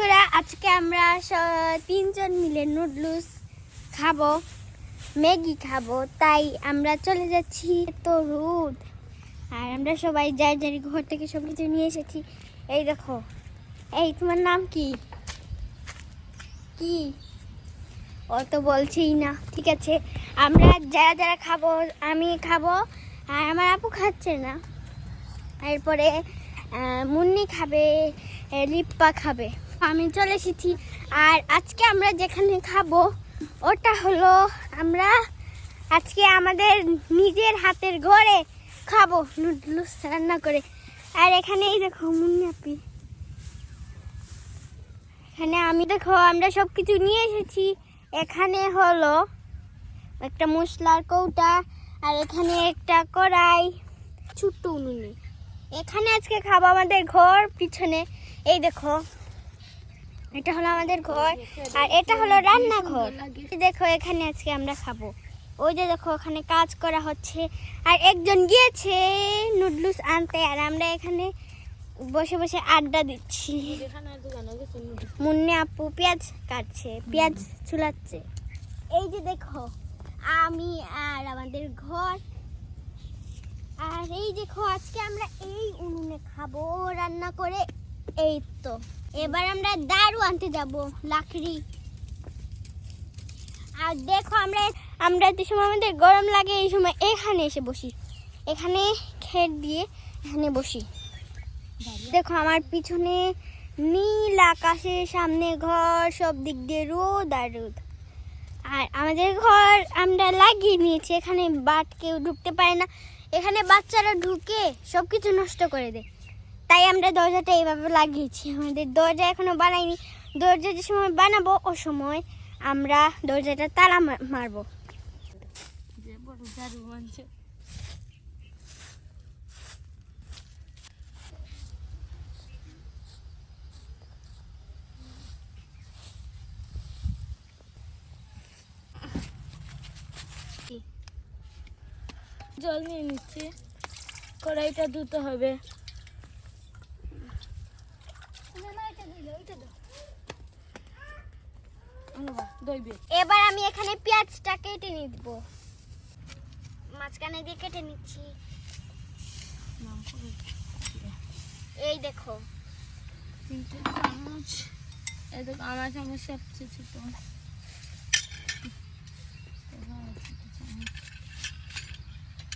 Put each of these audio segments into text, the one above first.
বন্ধুরা, আজকে আমরা তিনজন মিলে নুডলস খাব, ম্যাগি খাব, তাই আমরা চলে যাচ্ছি তো রুদ আর আমরা সবাই যার যার ঘর থেকে সব কিছু নিয়ে এসেছি। এই দেখো, এই তোমার নাম কি? কি? ও তো বলছেই না, ঠিক আছে। আমরা যারা যারা খাব, আমি খাব, আর আমার আপু খাচ্ছে না। এরপরে মুন্নি খাবে লিপ্পা খাবে। আমি চলে এসেছি। আর আজকে আমরা যেখানে খাব, ওটা হলো আমরা আজকে আমাদের নিজের হাতের ঘরে খাব নুডলস রান্না করে। আর এখানে এই দেখো মুন্নাপি এখানে আমি দেখো, আমরা সব কিছু নিয়ে এসেছি। এখানে হলো একটা মশলার কৌটা, আর এখানে একটা কড়াই। ছোট্ট উনুনে এখানে আজকে খাব আমাদের ঘর পিছনে। এই দেখো। এটা হলো আমাদের ঘর, আর এটা হলো রান্নাঘর। দেখো, এখানে আজকে আমরা খাব। ওই যে দেখো, ওখানে কাজ করা হচ্ছে। আর একজন গিয়েছে নুডলস আনতে, আর আমরা এখানে বসে বসে আড্ডা দিচ্ছি। মুন্নে আপু পেঁয়াজ কাটছে, পেঁয়াজ চুলাচ্ছে এই যে দেখো, আমি আর আমাদের ঘর। আর এই দেখো, আজকে আমরা এই উনুনে খাব রান্না করে। এই তো এবার আমরা দারু আনতে যাব, লাকড়ি। আর দেখো আমরা আমরা যে সময় আমাদের গরম লাগে, এই সময় এখানে এসে বসি। এখানে খেট দিয়ে এখানে বসি। দেখো আমার পিছনে নীল আকাশের সামনে ঘর, সব দিক দিয়ে রোদ আর রোদ। আর আমাদের ঘর আমরা লাগিয়ে নিয়েছি, এখানে বাট কেউ ঢুকতে পারে না। এখানে বাচ্চারা ঢুকে সব কিছু নষ্ট করে দেয়। তাই আমরা দরজাটা এইভাবে লাগিয়েছি। আমাদের দরজা এখনও বানাইনি। দরজা যে সময় বানাবো, ও সময় আমরা দরজাটা তালা মারবো। জল নিয়ে নিচ্ছি। কড়াইটা ধুতে হবে। দইবে এবার আমি এখানে পেঁয়াজটা কেটে নিব। মাঝখানে দিয়ে কেটে নিচ্ছি। এই দেখো। তিনটে চামচ। এই দেখো আমার চামচ সবচেয়ে ছোট।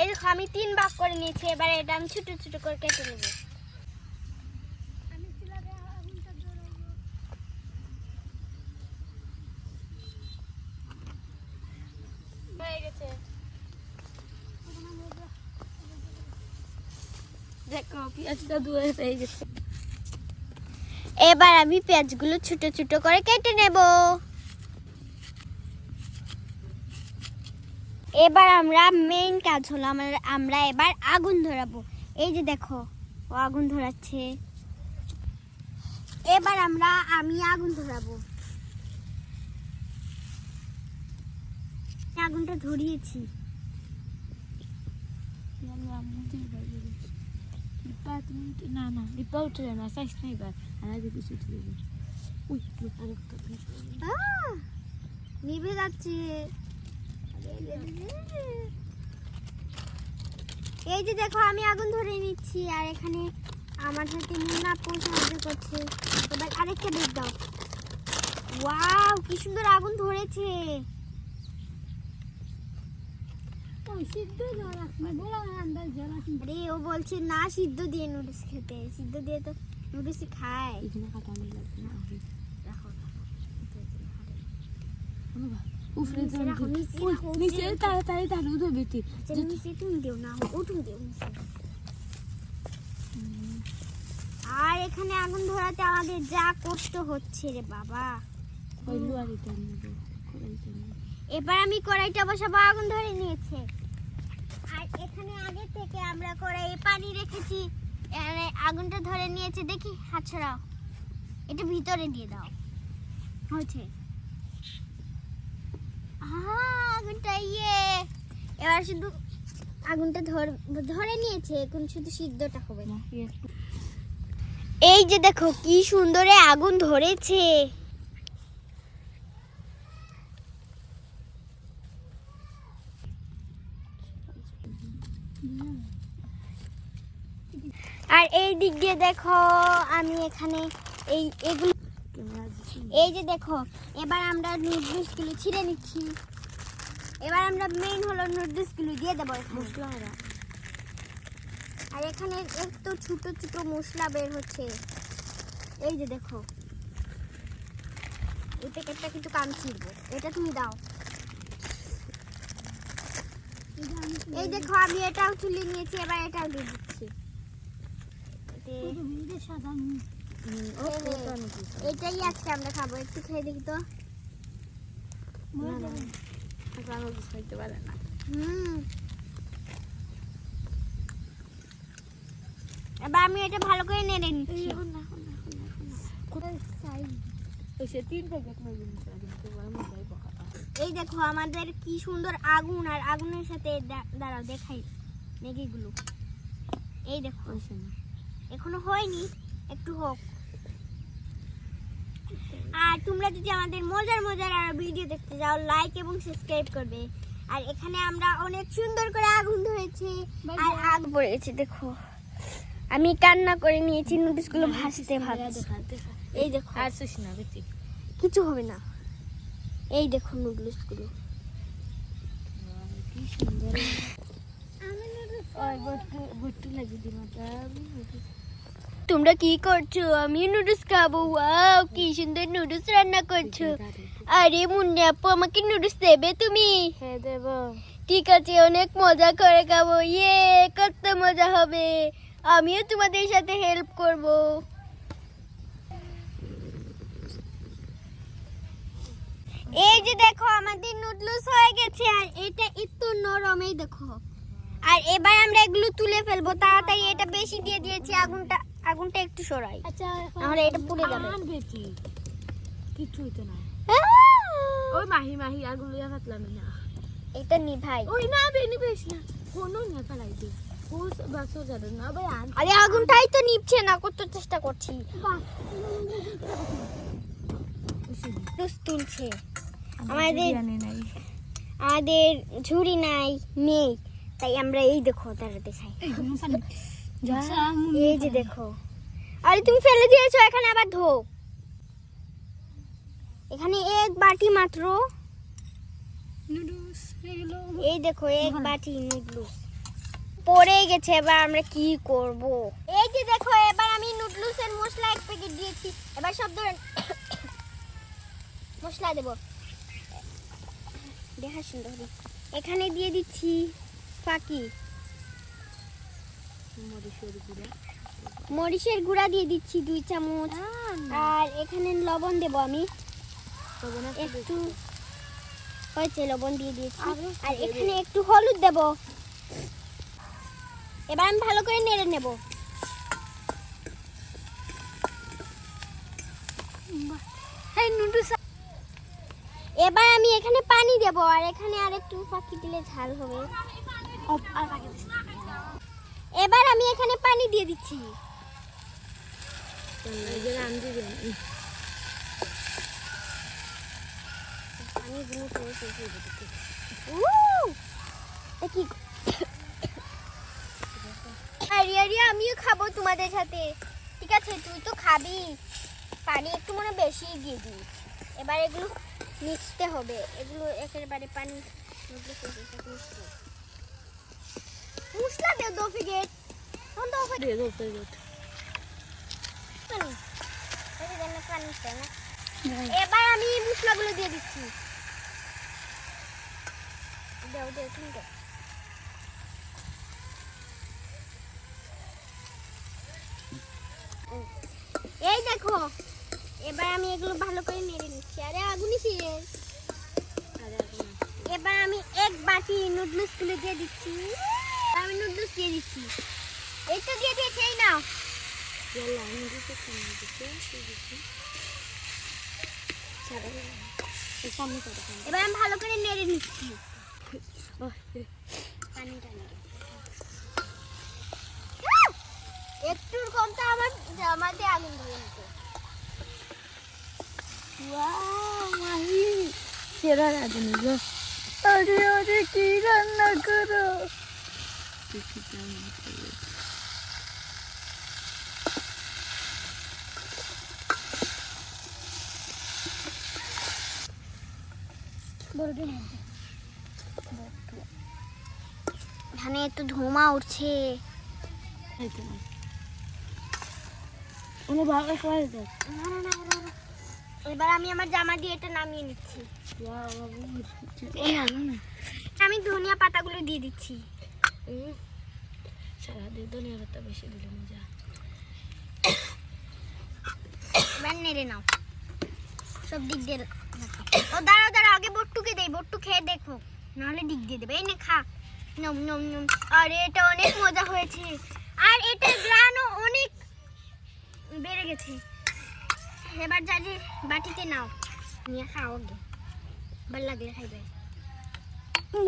এই দেখো আমি তিন ভাগ করে নিয়েছি এবার এটা আমি ছোট ছোট করে কেটে নেব হয়ে গেছে দেখো পেঁয়াজটা ধুয়ে হয়ে গেছে এবার আমি পেঁয়াজগুলো ছোট ছোট করে কেটে নেব। এবার আমরা মেইন কাজ হলো আমরা আমরা এবার আগুন ধরাবো। এই যে দেখো ও আগুন ধরাচ্ছে। এবার আমরা আমি আগুন ধরাবো। আগুনটা ধরিয়েছি। আমি না না দীপা উঠে যায় না চাইস না এবার আর আগে কিছু উঠে যাবে উই উই, আর একটা উই। আহ! নিভে যাচ্ছে এই যে দেখো আমি আগুন ধরে নিচ্ছি আর এখানে আমার সাথে মুন্না সাহায্য করছে। এবার আরেকটা বেগ দাও। ওয়াও কি সুন্দর আগুন ধরেছে। আরে ও বলছে না সিদ্ধ দিয়ে নুডলস খেতে। সিদ্ধ দিয়ে তো নুডলস খায়। উফরে নিচে তাড়াতাড়ি ধরবে তুই আচ্ছা, নিচে তুমি দিও না ও দিও আর এখানে আগুন ধরাতে আমাদের যা কষ্ট হচ্ছে রে বাবা। এবার আমি কড়াইটা বসাবো আগুন ধরে নিয়েছে আর এখানে আগে থেকে আমরা কড়াইয়ে পানি রেখেছি। আগুনটা ধরে নিয়েছে দেখি হাত ছড়াও এটা ভিতরে দিয়ে দাও। হয়েছে। আগুনটা ইয়ে। এবার শুধু আগুনটা ধর ধরে নিয়েছে এখন শুধু সিদ্ধটা হবে। না ইয়ে। এই যে দেখো কি সুন্দরে আগুন ধরেছে। আর এই দিক দিয়ে দেখো, আমি এখানে এই এগুলো এই যে দেখো, এবার আমরা নুডলসগুলো ছিঁড়ে নিচ্ছি। এবার আমরা মেইন হলো নুডলসগুলো দিয়ে দেবো এখানে। আর এখানে একটু ছোট ছোট মশলা বের হচ্ছে। এই যে দেখো। এই প্যাকেটটা কিন্তু কাম ছিড়বো। এটা তুমি দাও। এই দেখো, আমি এটাও তুলে নিয়েছি, এবার এটাও দিয়ে দিচ্ছি এতে- হুম, ও এই যে, ওটা নাকি? এটাই আজকে আমরা খাব। একটু খেয়ে দেখি তো। খাইতে পারে না। হুম। এবার আমি এটা ভালো করে নেড়ে এই, নিচ্ছি দেখো আমাদের কি সুন্দর আগুন আর আগুনের সাথে দাঁড়াও দেখাই। নেগিগুলো। এই দেখো। এখনও হয়নি একটু হোক। আর তোমরা যদি আমাদের মজার মজার আর ভিডিও দেখতে যাও লাইক এবং সাবস্ক্রাইব করবে। আর এখানে আমরা অনেক সুন্দর করে আগুন ধরেছি আর আগ পড়েছে দেখো। আমি কান্না করে নিয়েছি নুডলসগুলো ভাসতে ভাসতে এই দেখো। আর শুস না কিছু হবে না। এই দেখো নুডলসগুলো কি সুন্দর। ওই বট্টু বট্টু লাগিয়ে আমি noodles তোমরা কি করছ? আমি নুডলস খাব। ওয়াও কি সুন্দর নুডলস রান্না করছ। আরে মুন্নি আপু আমাকে নুডলস দেবে তুমি? হ্যাঁ দেব। ঠিক আছে অনেক মজা করে খাব। ইয়ে কত মজা হবে। আমিও তোমাদের সাথে হেল্প করব। এই যে দেখো আমাদের নুডলস হয়ে গেছে আর এটা একটু নরম এই দেখো। আর এবার আমরা এগুলো তুলে ফেলব। তাড়াতাড়ি এটা বেশি দিয়ে দিয়েছি আগুনটা আগুনটা একটু সরাই। আচ্ছা নাহলে এটা পুড়ে যাবে। বেটি কিছু হইতো না। ওই মাহি মাহি আগুন লিয়া ফাতলাম না। এটা নি ভাই ওই না বেনি বেশ না। কোনো না ফেলাই দে। ও বাসো যাবে না। ভাই আরে আগুনটাই তো নিভছে না কত চেষ্টা করছি। নুডলস তুলছে। আমাদের আমাদের ঝুড়ি নাই নেই। তাই আমরা এই দেখো তারা দেখাই এই যে দেখো। আরে তুমি ফেলে দিয়েছ এখানে আবার ধো। এখানে এক বাটি মাত্র। নুডলস এই দেখো এক বাটি নুডলস পড়ে গেছে এবার আমরা কি করব? এই যে দেখো এবার আমি নুডলসের মশলা এক প্যাকেট দিয়েছি। এবার সব ধরেন মশলা দেব। দেখা সুন্দর এখানে দিয়ে দিচ্ছি ফাঁকি। মরিচের গুঁড়া। মরিচের গুঁড়া দিয়ে দিচ্ছি দুই চামচ। আর এখানে লবণ দেব আমি। একটু হয়েছে লবণ দিয়ে দিয়েছি। আর এখানে একটু হলুদ দেব। এবার আমি ভালো করে নেড়ে নেব। এবার আমি এখানে পানি দেব আর এখানে আর একটু ফাঁকি দিলে ঝাল হবে। আর দিস এবার আমি এখানে পানি দিয়ে দিচ্ছি। আমিও খাব তোমাদের সাথে। ঠিক আছে, তুই তো খাবি। পানি একটু মনে বেশি দিয়ে দিই এবার এগুলো মিশতে হবে। এগুলো একেবারে পানি। এই যে না পানি চাই না। এবার আমি মশলাগুলো দিয়ে দিচ্ছি। দাও দাও তুমি দাও এই দেখো এবার আমি এগুলো ভালো করে নেড়ে নিচ্ছি। আরে আগুনই শেষ আরে এবার আমি এক বাটি নুডলসগুলো দিয়ে দিচ্ছি। আমি নুডলস দিয়ে দিচ্ছি। এই তো দিয়ে দিয়েছি এই নাও এবার আমি ভালো করে নেড়ে নিচ্ছি। একটু কম তো আমার জামাতে আগুন ধরে নিত সেরা রাঁধুনি কি ধানে একটু ধোঁয়া উঠছে। উনি ভালো করে দেখ না, না, না, না, না। এবার আমি আমার জামা দিয়ে এটা নামিয়ে নিচ্ছি। আমি ধনিয়া পাতাগুলো দিয়ে দিচ্ছি। সারা দিয়ে ধনিয়া পাতা বেশি দিলে মজা নেড়ে নাও সব দিক দিয়ে। ও দাঁড়াও আগে বট্টুকে দেই বট্টু খেয়ে দেখো নাহলে দিক দেবে এই নে খা নম নম নম এটা অনেক মজা হয়েছে আর এটার গ্রানও অনেক বেড়ে গেছে এবার যারে বাটিতে নাও নিয়ে খাও আগে ভালো লাগলে খাইবে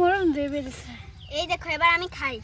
গরম দিয়ে বেড়েছে এই দেখো এবার আমি খাই।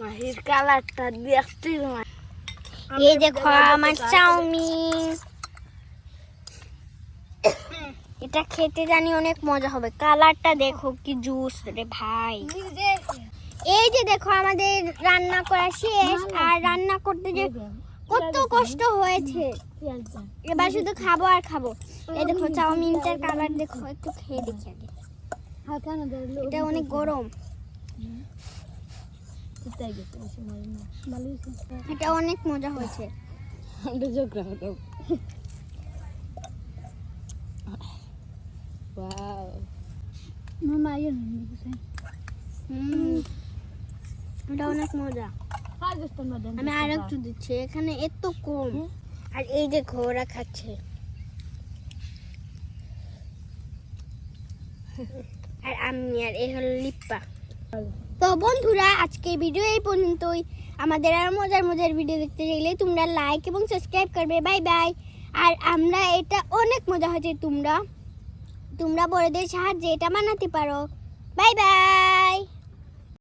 মাহির কালারটা দেখতে এই দেখো আমার চাউমিন। এটা খেতে জানি অনেক মজা হবে। কালারটা দেখো কি জুস রে ভাই। এই যে দেখো আমাদের রান্না করা শেষ। আর রান্না করতে যে। কত কষ্ট হয়েছে। এবার শুধু খাব আর খাব। এই দেখো চাউমিনটার কালার দেখো একটু খেয়ে দেখি আগে। এটা অনেক গরম। এটা অনেক মজা হয়েছে। হুম, এটা অনেক মজা। আমি আর একটু দিচ্ছি এখানে এত কম। আর এই দেখো ওরা খাচ্ছে। আর আমি আর এই হলো লিপ্পা। তো বন্ধুরা আজকের ভিডিও এই পর্যন্তই। আমাদের আর মজার মজার ভিডিও দেখতে চাইলে তোমরা লাইক এবং সাবস্ক্রাইব করবে। বাই বাই আর আমরা এটা অনেক মজা হয়েছে তোমরা। তোমরা বড়দের সাহায্যে এটা বানাতে পারো। Bye bye